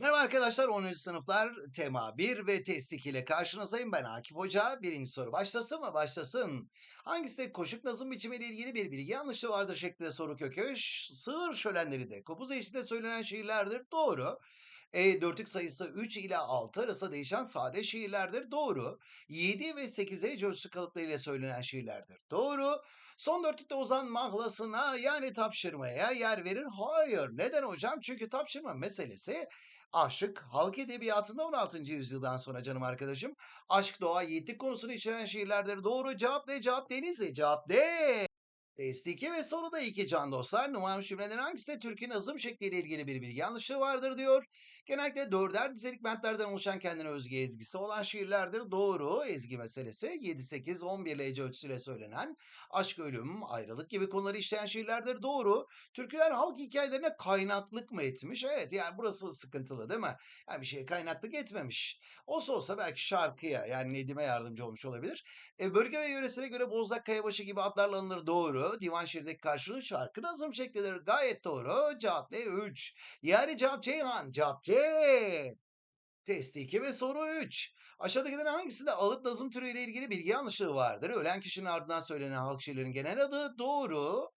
Merhaba arkadaşlar 10. sınıflar tema 1 ve test 2 ile karşınızdayım. Ben Akif Hoca. Birinci soru başlasın mı? Başlasın. Hangisi koşuk nazım biçimiyle ilgili bir bilgi yanlışlığı vardır şeklinde soru kökü. Ş- Sığır şölenleri de kopuz eşliğinde söylenen şiirlerdir. Doğru. E, dörtlük sayısı 3 ile 6 arasında değişen sade şiirlerdir. Doğru. 7 ve 8'e ölçü kalıplarıyla söylenen şiirlerdir. Doğru. Son dörtlükte Ozan mahlasına yani tapşırmaya yer verir. Hayır. Neden hocam? Çünkü tapşırma meselesi Aşık, halk edebiyatında 16. yüzyıldan sonra canım arkadaşım. Aşk, doğa, yiğitlik konusunu içeren şiirlerdir. Doğru cevap ne? Cevap Denizli. Cevap D. Test 2 ve soruda 2 can dostlar. Numaralı cümleden hangisi Türk'ün nazım şekliyle ilgili bir bilgi yanlışlığı vardır diyor. Genellikle dörder dizelik bentlerden oluşan kendine özgü ezgisi olan şiirlerdir. Doğru. Ezgi meselesi 7, 8, 11 ile ölçüsüyle söylenen aşk, ölüm, ayrılık gibi konuları işleyen şiirlerdir. Doğru. Türküler halk hikayelerine kaynaklık mı etmiş? Evet yani burası sıkıntılı değil mi? Yani bir şeye kaynaklık etmemiş. Olsa olsa belki şarkıya yani Nedim'e yardımcı olmuş olabilir. E, bölge ve yöresine göre Bozlak Kayabaşı gibi adlarla anılır. Doğru. Divan şiirdeki karşılığı şarkı nazım şeklidir. Gayet doğru. Cevap ne? 3. Yani cevap Ceyhan. Cevap C. Test 2 ve soru 3. Aşağıdakilerin hangisinde ağıt nazım türüyle ilgili bilgi yanlışlığı vardır? Ölen kişinin ardından söylenen halk şiirlerinin genel adı doğru.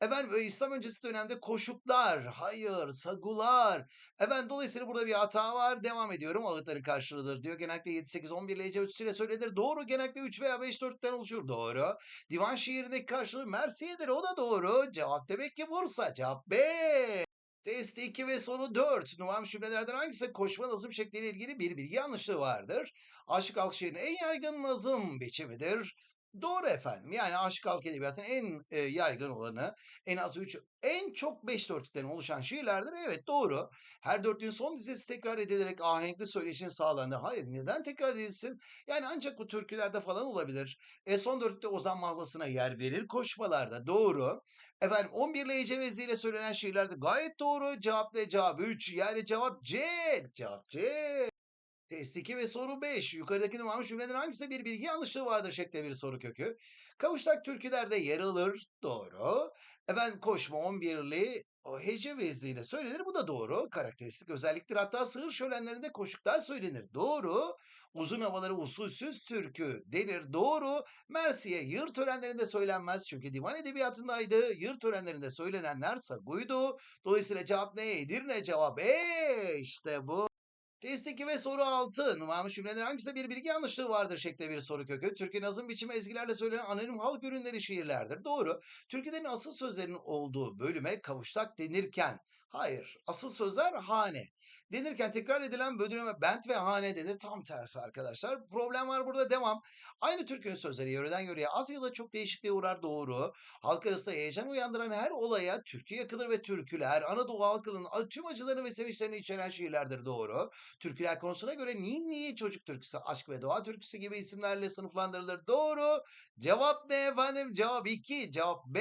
Efendim İslam öncesi dönemde koşuklar, hayır, sagular. Efendim dolayısıyla burada bir hata var. Devam ediyorum. Ağıtların karşılığıdır diyor. Genellikle 7, 8, 11 ile Ece ölçüsüyle söylenir. Doğru. Genellikle 3 veya 5 dörtten oluşur. Doğru. Divan şiirindeki karşılığı Mersiye'dir. O da doğru. Cevap demek ki Bursa. Cevap B. Test 2 ve soru 4. Numaralı cümlelerden hangisi koşma nazım şekliyle ilgili bir bilgi yanlışlığı vardır? Aşık halk şiirinin en yaygın nazım biçimidir. Doğru efendim. Yani aşık halk edebiyatının en e, yaygın olanı en az 3, en çok 5 dörtlükten oluşan şiirlerdir. Evet doğru. Her dörtlüğün son dizesi tekrar edilerek ahenkli söyleşinin sağlandı. Hayır neden tekrar edilsin? Yani ancak bu türkülerde falan olabilir. E son dörtlükte Ozan Mahlası'na yer verir koşmalarda. Doğru. Efendim 11 ile Ece ile söylenen şiirlerde gayet doğru. Cevap ne? Cevap 3. Yani cevap C. Cevap C. Test 2 ve soru 5. Yukarıdaki numaralı cümleden hangisinde bir bilgi yanlışlığı vardır şeklinde bir soru kökü. Kavuştak türkülerde yer alır. Doğru. Efendim koşma 11'li o hece vezniyle söylenir. Bu da doğru. Karakteristik özelliktir. Hatta sığır şölenlerinde koşuklar söylenir. Doğru. Uzun havaları usulsüz türkü denir. Doğru. Mersiye yır törenlerinde söylenmez. Çünkü divan edebiyatındaydı. Yır törenlerinde söylenenler saguydu. Dolayısıyla cevap ne? Edirne cevap. E işte bu. Test 2 ve soru 6. Numaralı cümlelerin hangisinde bir bilgi yanlışlığı vardır şeklinde bir soru kökü. Türkü nazım biçimi ezgilerle söylenen anonim halk ürünleri şiirlerdir. Doğru. Türkülerin asıl sözlerinin olduğu bölüme kavuştak denirken, hayır asıl sözler hane. Denirken tekrar edilen bölüme bent ve hane denir. Tam tersi arkadaşlar. Problem var burada devam. Aynı türkünün sözleri yöreden yöreye az ya da çok değişikliğe uğrar doğru. Halk arasında heyecan uyandıran her olaya türkü yakılır ve türküler Anadolu halkının tüm acılarını ve sevinçlerini içeren şiirlerdir doğru. Türküler konusuna göre ninni çocuk türküsü, aşk ve doğa türküsü gibi isimlerle sınıflandırılır. Doğru. Cevap ne efendim? Cevap 2. Cevap B.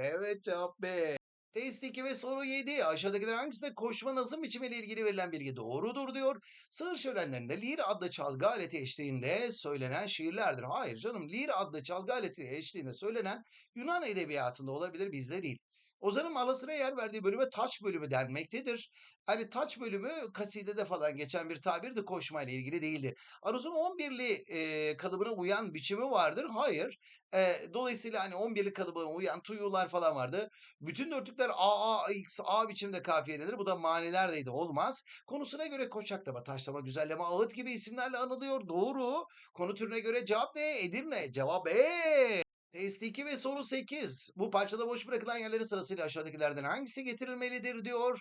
Evet cevap B. Test 2 ve soru 7. Aşağıdakiler hangisinde koşma nazım biçimiyle ilgili verilen bilgi doğrudur diyor. Sığır şölenlerinde lir adlı çalgı aleti eşliğinde söylenen şiirlerdir. Hayır canım lir adlı çalgı aleti eşliğinde söylenen Yunan edebiyatında olabilir bizde değil. Ozan'ın malasına yer verdiği bölüme taç bölümü denmektedir. Hani taç bölümü kasidede falan geçen bir tabirdi koşmayla ilgili değildi. Aruz'un 11'li e, kalıbına uyan biçimi vardır. Hayır. E, dolayısıyla hani 11'li kalıbına uyan tuyular falan vardı. Bütün dörtlükler A, A, X, A biçimde kafiyelenir. Bu da manilerdeydi. Olmaz. Konusuna göre koçaklama, taşlama, güzelleme, ağıt gibi isimlerle anılıyor. Doğru. Konu türüne göre cevap ne? Edirne. Cevap E. Test 2 ve soru 8. Bu parçada boş bırakılan yerlerin sırasıyla aşağıdakilerden hangisi getirilmelidir diyor.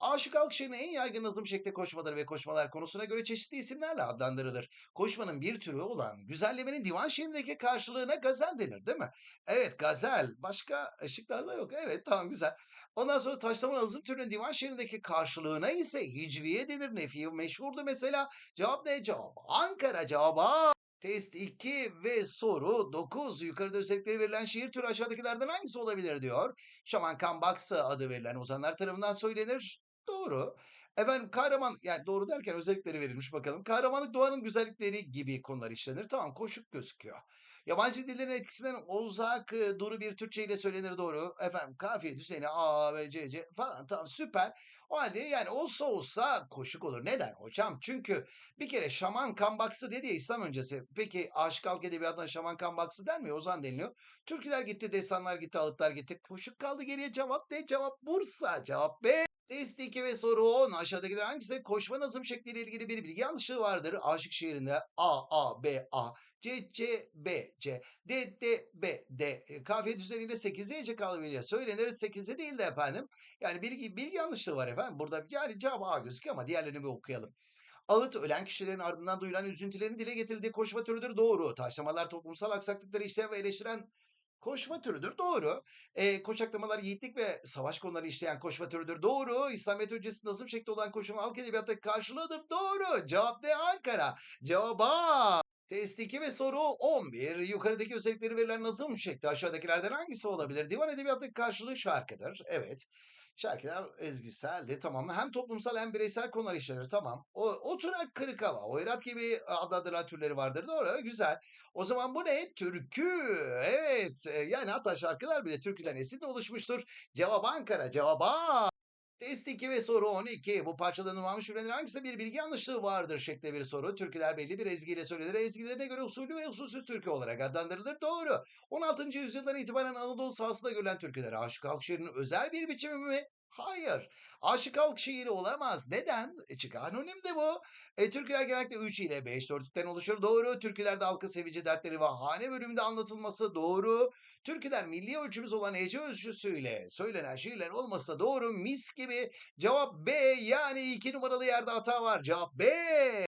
Aşık şiirinin en yaygın nazım şekli koşmadır ve koşmalar konusuna göre çeşitli isimlerle adlandırılır. Koşmanın bir türü olan güzellemenin divan şiirindeki karşılığına gazel denir değil mi? Evet gazel. Başka ışıklarda yok. Evet tamam güzel. Ondan sonra taşlama nazım türünün divan şiirindeki karşılığına ise hicviye denir. Nefi meşhurdu mesela. Cevap ne? Cevap Ankara cevabı. Test 2 ve soru 9. Yukarıda özellikleri verilen şiir türü aşağıdakilerden hangisi olabilir diyor. Şaman Kambaksı adı verilen ozanlar tarafından söylenir. Doğru. Efendim kahraman yani doğru derken özellikleri verilmiş bakalım. Kahramanlık doğanın güzellikleri gibi konular işlenir. Tamam koşuk gözüküyor. Yabancı dillerin etkisinden uzak e, duru bir Türkçe ile söylenir doğru. Efendim kafiye düzeni A, B, C, C falan tamam süper. O halde yani olsa olsa koşuk olur. Neden hocam? Çünkü bir kere şaman kambaksı dedi ya İslam öncesi. Peki aşık halk edebiyatına şaman kambaksı denmiyor. O zaman deniliyor. Türküler gitti, destanlar gitti, ağıtlar gitti. Koşuk kaldı geriye cevap ne? Cevap Bursa. Cevap B. Test 2 ve soru 10. Aşağıdakiler hangisi koşma nazım şekliyle ilgili bir bilgi yanlışlığı vardır? Aşık şiirinde A, A, B, A, C, C, B, C, D, D, B, D. E, Kafiye düzeniyle 8'e Ece kalabiliyor. Söylenir 8'e değil de efendim. Yani bilgi, bilgi yanlışlığı var efendim. Burada yani cevap A gözüküyor ama diğerlerini bir okuyalım. Ağıt ölen kişilerin ardından duyulan üzüntülerini dile getirdiği koşma türüdür. Doğru. Taşlamalar toplumsal aksaklıkları işleyen ve eleştiren koşma türüdür. Doğru. Eee, koçaklamalar yiğitlik ve savaş konuları işleyen koşma türüdür. Doğru. İslamiyet öncesi nazım şekli olan koşuma halk edebiyattaki karşılığıdır. Doğru. Cevap ne? Ankara. Cevap A. Test 2 ve soru 11. Yukarıdaki özellikleri verilen nazım şekli aşağıdakilerden hangisi olabilir? Divan edebiyattaki karşılığı şarkıdır. Evet. Şarkılar ezgiseldi tamam. Hem toplumsal hem bireysel konular işlenir tamam. O, oturak kırık hava, oyrat gibi adlandırılan türleri vardır doğru güzel. O zaman bu ne? Türkü. Evet. e, Yani hatta şarkılar bile türkülerin esinle oluşmuştur. Cevap Ankara. Cevap. Test 2 ve soru 12. Bu parçada numarmış ürünlerin hangisinde bir bilgi yanlışlığı vardır şeklinde bir soru. Türküler belli bir ezgiyle söylenir. Ezgilerine göre usulü ve usulsüz türkü olarak adlandırılır. Doğru. 16. yüzyıldan itibaren Anadolu sahasında görülen türküler aşık halk şiirinin özel bir biçimi mi? Hayır. Aşık halk şiiri olamaz. Neden? E çünkü anonim de bu. E, türküler genellikle 3 ile 5 dörtlükten oluşur. Doğru. Türkülerde halkın sevici dertleri ve hane bölümünde anlatılması doğru. Türküler milli ölçümüz olan Ece ölçüsüyle söylenen şiirler olması da doğru. Mis gibi. Cevap B yani 2 numaralı yerde hata var. Cevap B.